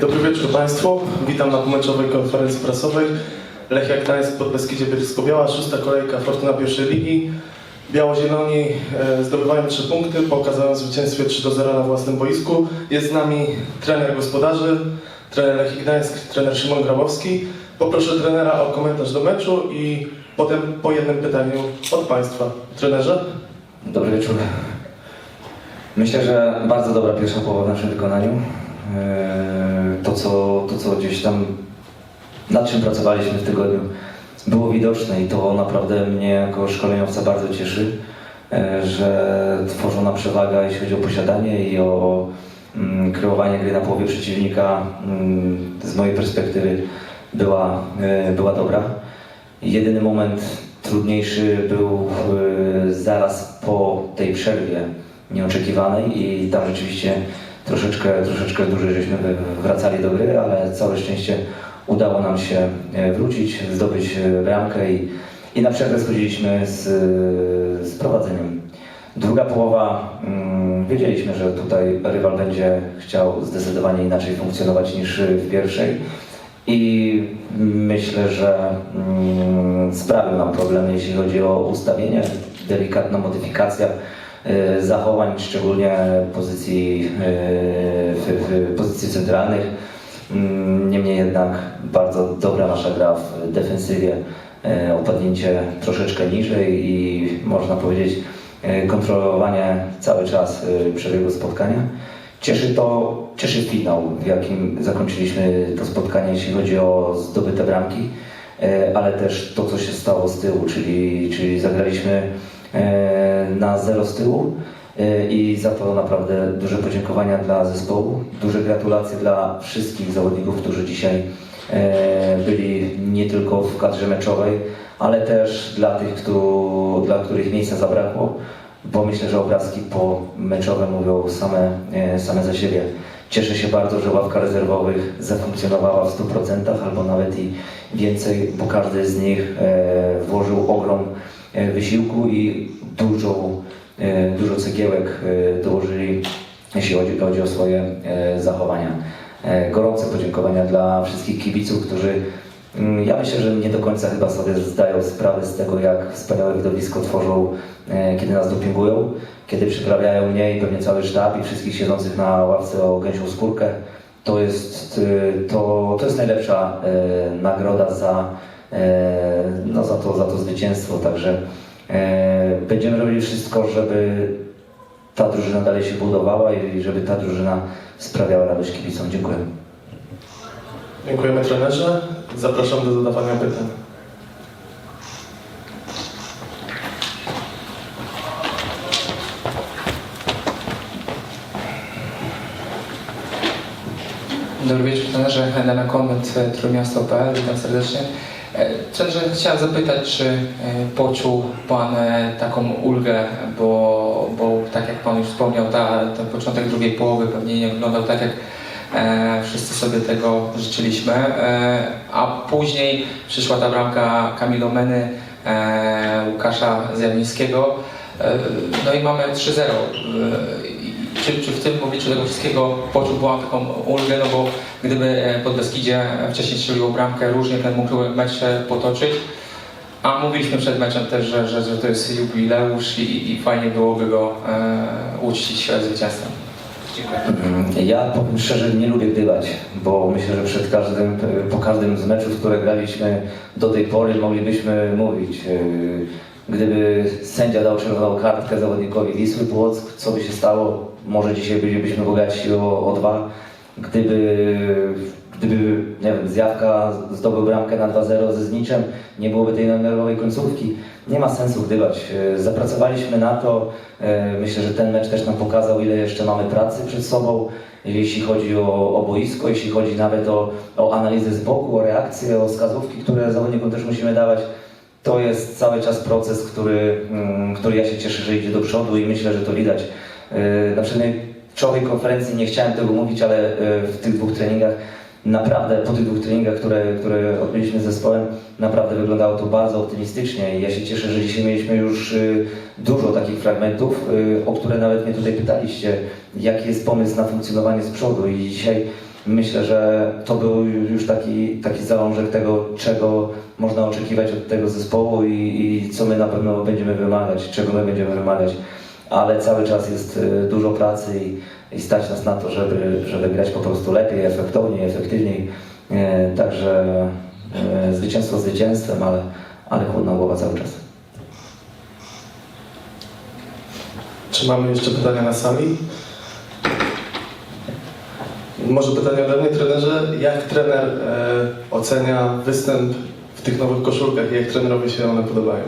Dobry wieczór Państwu. Witam na pomeczowej konferencji prasowej. Lechia Gdańsk pod Beskidzie Bielsko-Biała, szósta kolejka Fortuna pierwszej ligi. Biało-Zieloni e, zdobywają trzy punkty po okazanym zwycięstwie 3 do 0 na własnym boisku. Jest z nami trener gospodarzy, trener Lechii Gdańsk, trener Szymon Grabowski. Poproszę trenera o komentarz do meczu i potem po jednym pytaniu od Państwa. Trenerze? Dobry wieczór. Myślę, że bardzo dobra pierwsza połowa w naszym wykonaniu. Eee, To co, to, co gdzieś tam nad czym pracowaliśmy w tygodniu, było widoczne i to naprawdę mnie jako szkoleniowca bardzo cieszy, e, że tworzona przewaga, jeśli chodzi o posiadanie i o mm, kreowanie gry na połowie przeciwnika, mm, z mojej perspektywy była, e, była dobra. Jedyny moment trudniejszy był e, zaraz po tej przerwie nieoczekiwanej i tam rzeczywiście troszeczkę, troszeczkę dłużej żeśmy wracali do gry, ale całe szczęście udało nam się e, wrócić, zdobyć e, bramkę i, i na przerwę schodziliśmy z, e, z prowadzeniem. Druga połowa, mm, wiedzieliśmy, że tutaj rywal będzie chciał zdecydowanie inaczej funkcjonować niż w pierwszej i myślę, że mm, sprawił nam problemy, jeśli chodzi o ustawienie, delikatna modyfikacja zachowań, szczególnie pozycji, e, w, w pozycji centralnych. Mm, Niemniej jednak bardzo dobra nasza gra w defensywie, e, opadnięcie troszeczkę niżej i można powiedzieć e, kontrolowanie cały czas e, przebiegu spotkania. Cieszy to, cieszy finał, w jakim zakończyliśmy to spotkanie, jeśli chodzi o zdobyte bramki, e, ale też to, co się stało z tyłu, czyli, czyli zagraliśmy e, na zero z tyłu e, i za to naprawdę duże podziękowania dla zespołu, duże gratulacje dla wszystkich zawodników, którzy dzisiaj e, byli nie tylko w kadrze meczowej, ale też dla tych, któ- dla których miejsca zabrakło bo myślę, że obrazki po meczowe mówią same, e, same za siebie. Cieszę się bardzo, że ławka rezerwowych zafunkcjonowała w 100% albo nawet i więcej, bo każdy z nich e, włożył ogrom e, wysiłku i dużo, e, dużo cegiełek e, dołożyli, jeśli chodzi, chodzi o swoje e, zachowania. E, Gorące podziękowania dla wszystkich kibiców, którzy Mm, Ja myślę, że nie do końca chyba sobie zdają sprawę z tego, jak wspaniałe widowisko tworzą, e, kiedy nas dopingują, kiedy przyprawiają mnie i pewnie cały sztab i wszystkich siedzących na ławce o gęsią skórkę. To jest, e, to, to jest najlepsza e, nagroda za, e, no, za, to, za to zwycięstwo. Także e, będziemy robili wszystko, żeby ta drużyna dalej się budowała i żeby ta drużyna sprawiała radość kibicom. Dziękuję. Dziękujemy trenerze. Zapraszam do zadawania pytań. Dobry wieczór, trenerze. Helena Konwent, e, Trójmiasto.pl. Witam serdecznie. E, Trenerze, chciałem zapytać, czy e, poczuł Pan e, taką ulgę, bo, bo tak jak Pan już wspomniał, ta, ten początek drugiej połowy pewnie nie wyglądał tak, jak e, wszyscy sobie tego życzyliśmy, a później przyszła ta bramka Kamilo Meny, e, Łukasza Zjawińskiego, no i mamy 3-0. E, czy, czy w tym obliczu tego wszystkiego poczuł Pan taką ulgę, no bo gdyby e, pod Beskidzie wcześniej strzeliło bramkę, różnie ten mógł mecz potoczyć. A mówiliśmy przed meczem też, że, że, że to jest jubileusz i, i fajnie byłoby go e, uczcić e, zwycięstwem. Dziękuję. Ja powiem szczerze, nie lubię gdybać, bo myślę, że przed każdym, po każdym z meczów, które graliśmy do tej pory, moglibyśmy mówić. yy, Gdyby sędzia dał czerwoną kartkę zawodnikowi Wisły Płock, co by się stało? Może dzisiaj bylibyśmy bogatsi o, o dwa. Gdyby, gdyby nie wiem, Zjawka zdobył bramkę na 2-0 ze Zniczem, nie byłoby tej nerwowej końcówki. Nie ma sensu gdybać. Yy, Zapracowaliśmy na to. Yy, Myślę, że ten mecz też nam pokazał, ile jeszcze mamy pracy przed sobą, jeśli chodzi o, o boisko, jeśli chodzi nawet o, o analizę z boku, o reakcje, o wskazówki, które zawodnikom też musimy dawać. To jest cały czas proces, który, mm, który ja się cieszę, że idzie do przodu i myślę, że to widać. Yy, Na przedmeczowej konferencji nie chciałem tego mówić, ale yy, w tych dwóch treningach naprawdę po tych dwóch treningach, które, które odbyliśmy z zespołem, naprawdę wyglądało to bardzo optymistycznie i ja się cieszę, że dzisiaj mieliśmy już y, dużo takich fragmentów, o które nawet mnie tutaj pytaliście, jaki jest pomysł na funkcjonowanie z przodu i dzisiaj myślę, że to był już taki, taki zalążek tego, czego można oczekiwać od tego zespołu i, i co my na pewno będziemy wymagać, czego my będziemy wymagać. Ale cały czas jest y, dużo pracy i, i stać nas na to, żeby, żeby grać po prostu lepiej, efektowniej, efektywniej. E, Także e, zwycięstwo zwycięstwem, ale, ale chłodna głowa cały czas. Czy mamy jeszcze pytania na sali? Może pytanie ode mnie, trenerze. Jak trener e, ocenia występ w tych nowych koszulkach i jak trenerowi się one podobają?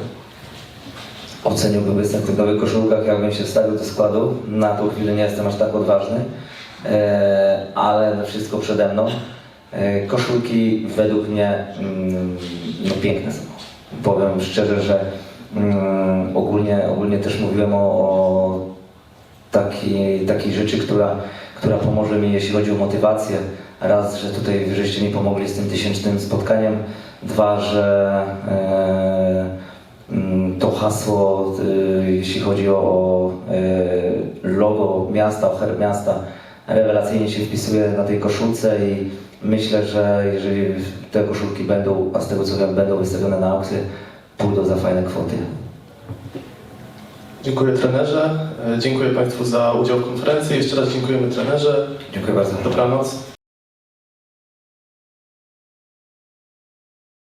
Oceniłbym występ w tych nowych koszulkach, jakbym się wstawił do składu. Na tą chwilę nie jestem aż tak odważny, e, ale wszystko przede mną. E, koszulki według mnie mm, no, piękne są. Powiem szczerze, że mm, ogólnie, ogólnie też mówiłem o, o takiej, takiej rzeczy, która, która pomoże mi, jeśli chodzi o motywację. Raz, że tutaj żeście mi pomogli z tym tysięcznym spotkaniem. Dwa, że e, mm, to hasło, e, jeśli chodzi o, e, logo miasta, o herb miasta, rewelacyjnie się wpisuje na tej koszulce i myślę, że jeżeli te koszulki będą, a z tego co wiem, będą wystawione na aukcję, pójdą za fajne kwoty. Dziękuję trenerze. E, Dziękuję Państwu za udział w konferencji. Jeszcze raz dziękujemy trenerze. Dziękuję bardzo. Dobranoc.